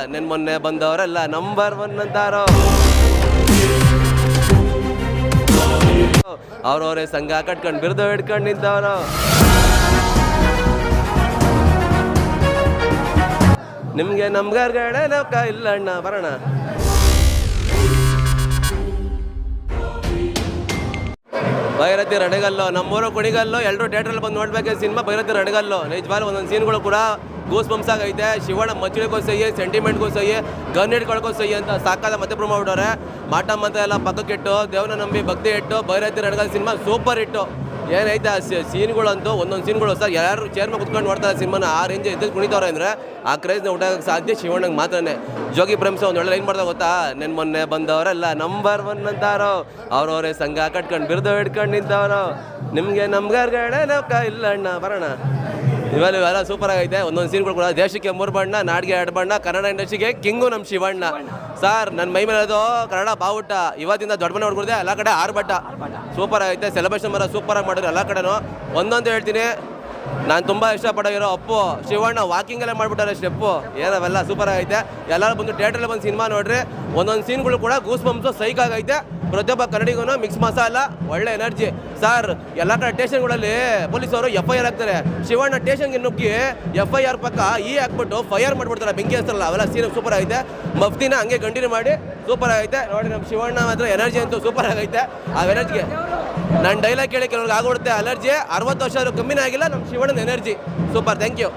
ನೆನ್ ಮೊನ್ನೆ ಬಂದವರೆಲ್ಲ ನಂಬರ್ ಒನ್ ಅಂತಾರೋ. ಅವ್ರವ್ರೇ ಸಂಘ ಕಟ್ಕೊಂಡು ಬಿರ್ದು ಹಿಡ್ಕೊಂಡು ನಿಂತವ್ರು. ನಿಮ್ಗೆ ನಮ್ಗಾರ್ಗಡೆ ಲೋಕ ಇಲ್ಲ ಅಣ್ಣ ಬರೋಣ. ಭೈರತಿ ರಣಗಲ್ಲು, ನಮ್ಮೂರು ಕುಣಿಗಲ್ಲು ಎಲ್ಲರೂ ಥಿಯೇಟ್ರಲ್ಲಿ ಬಂದು ನೋಡ್ಬೇಕು ಸಿನಿಮಾ ಭೈರತಿ ರಣಗಲ್ಲು. ನಿಜವಾಗ್ಲೂ ಒಂದೊಂದು ಸೀನ್ಗಳು ಕೂಡ ಗೂಸ್ ಬಂಪ್ಸ್ ಆಗೈತೆ. ಶಿವಣ್ಣ ಮಚ್ಚಳಿಗೂ ಸಹಿ ಸೆಂಟಿಮೆಂಟ್ಗೂ ಸಹಿ ಗನ್ ಹಿಡ್ಕೊಳ್ಕೋ ಸಹಿ ಅಂತ ಸಾಕಾದ ಮತ್ತೆ ಪ್ರೊಮೋ ಮಾಡ್ಬಿಟ್ಟವ್ರೆ ಮಾಟ ಮತ ಎಲ್ಲ ಪಕ್ಕಕ್ಕಿಟ್ಟು ದೇವನ ನಂಬಿ ಭಕ್ತಿ ಇಟ್ಟು, ಭೈರತಿ ರಡಗ ಸಿನಿಮಾ ಸೂಪರ್ ಇಟ್ಟು ಏನೈತೆ ಆ ಸೀನ್ಗಳಂತೂ, ಒಂದೊಂದು ಸೀನ್ಗಳು ಸರ್ ಯಾರು ಚೇರ್ ಮೇಲೆ ಕುತ್ಕೊಂಡು ನೋಡ್ತಾರೆ ಸಿನಿಮಾನ ಆ ರೇಂಜ್ ಇದ್ದು ಕುಣಿತವ್ರೆ ಅಂದರೆ, ಆ ಕ್ರೇಜ್ನ ಊಟಕ್ಕೆ ಸಾಧ್ಯ ಶಿವಣ್ಣಗೆ ಮಾತ್ರನೇ. ಜೋಗಿ ಪ್ರೇಮ್ಸ ಒಂದು ಒಳ್ಳೆ ಏನು ಮಾಡ್ದಾಗ ಗೊತ್ತಾ? ನೆನ್ ಮೊನ್ನೆ ಬಂದವರೆಲ್ಲ ನಂಬರ್ ಒನ್ ಅಂತಾರೋ, ಅವ್ರವ್ರೆ ಸಂಘ ಕಟ್ಕೊಂಡು ಬಿರ್ದು ಹಿಡ್ಕೊಂಡು ನಿಂತವ್ರು. ನಿಮಗೆ ನಮ್ಗಾರ್ಗಡೆ ನಾವು ಇಲ್ಲ ಅಣ್ಣ ಬರೋಣ. ಇವೆಲ್ಲ ಇವೆಲ್ಲ ಸೂಪರ್ ಆಗೈತೆ. ಒಂದೊಂದು ಸೀನ್ಗಳು ಕೂಡ ದೇಶಕ್ಕೆ ಮೂರು ಬಣ್ಣ, ನಾಡಿಗೆ ಎರಡು ಬಣ್ಣ, ಕನ್ನಡ ಇಂಡಸ್ಟ್ರಿಗೆ ಕಿಂಗು ನಮ್ಮ ಶಿವಣ್ಣ. ಸರ್ ನನ್ನ ಮೈ ಮೇಲೆ ಅದು ಕನ್ನಡ ಬಾವುಟ. ಇವತ್ತಿಂದ ದೊಡ್ಡ ಮನೆ ಹೊಡ್ಕೊಡಿದೆ ಎಲ್ಲ ಕಡೆ ಆರು ಬಟ್ಟ. ಸೂಪರ್ ಆಗೈತೆ. ಸೆಲೆಬ್ರೇಷನ್ ಬರೋ ಸೂಪರ್ ಆಗಿ ಮಾಡಿದ್ರು ಎಲ್ಲ ಕಡೆನೂ. ಒಂದೊಂದು ಹೇಳ್ತೀನಿ, ನಾನು ತುಂಬ ಇಷ್ಟಪಡೋಗಿರೋ ಅಪ್ಪು, ಶಿವಣ್ಣ ವಾಕಿಂಗ್ ಎಲ್ಲ ಮಾಡ್ಬಿಟ್ಟಾರೆ ಸ್ಟೆಪ್ಪು ಏನವೆಲ್ಲ ಸೂಪರ್ ಆಗೈತೆ. ಎಲ್ಲರೂ ಬಂದು ಥಿಯೇಟ್ರಲ್ಲಿ ಬಂದು ಸಿನಿಮಾ ನೋಡ್ರಿ. ಒಂದೊಂದು ಸೀನ್ಗಳು ಕೂಡ ಗೂಸ್ ಬಂಪ್ಸು ಸೈಕ್ ಆಗೈತೆ. ಪ್ರತಿಯೊಬ್ಬ ಕನ್ನಡಿಗೂ ಮಿಕ್ಸ್ ಮಸಾಲ, ಒಳ್ಳೆ ಎನರ್ಜಿ ಸರ್ ಎಲ್ಲ ಕಡೆ ಟೇಷನ್ಗಳಲ್ಲಿ ಪೊಲೀಸವರು ಎಫ್ ಐ ಆರ್ ಹಾಕ್ತಾರೆ. ಶಿವಣ್ಣ ಟೇಷನ್ಗೆ ನುಗ್ಗಿ ಎಫ್ ಐ ಆರ್ ಪಕ್ಕ ಈ ಹಾಕ್ಬಿಟ್ಟು ಫೈರ್ ಮಾಡಿಬಿಡ್ತಾರೆ. ಬೆಂಕಿ ಹಚ್ತಾರಲ್ಲ ಅವೆಲ್ಲ ಸೀನ್ ಸೂಪರ್ ಆಗೈತೆ. ಮಫ್ತಿನ ಹಂಗೆ ಕಂಟಿನ್ಯೂ ಮಾಡಿ ಸೂಪರ್ ಆಗೈತೆ. ನೋಡಿ ನಮ್ಮ ಶಿವಣ್ಣ ಮಾತ್ರ ಎನರ್ಜಿ ಅಂತೂ ಸೂಪರ್ ಆಗೈತೆ. ಆ ಎನರ್ಜಿಗೆ ನನ್ನ ಡೈಲಾಗ್ ಕೇಳಿ ಕೆಲವ್ರಿಗೆ ಆಗ್ಬಿಡುತ್ತೆ ಅಲರ್ಜಿ ಅರವತ್ತು ವರ್ಷ ಆದರೂ ಕಮ್ಮಿನೇ ಆಗಿಲ್ಲ. ನಮ್ಮ ಶಿವಣ್ಣನ ಎನರ್ಜಿ ಸೂಪರ್ ಥ್ಯಾಂಕ್ ಯು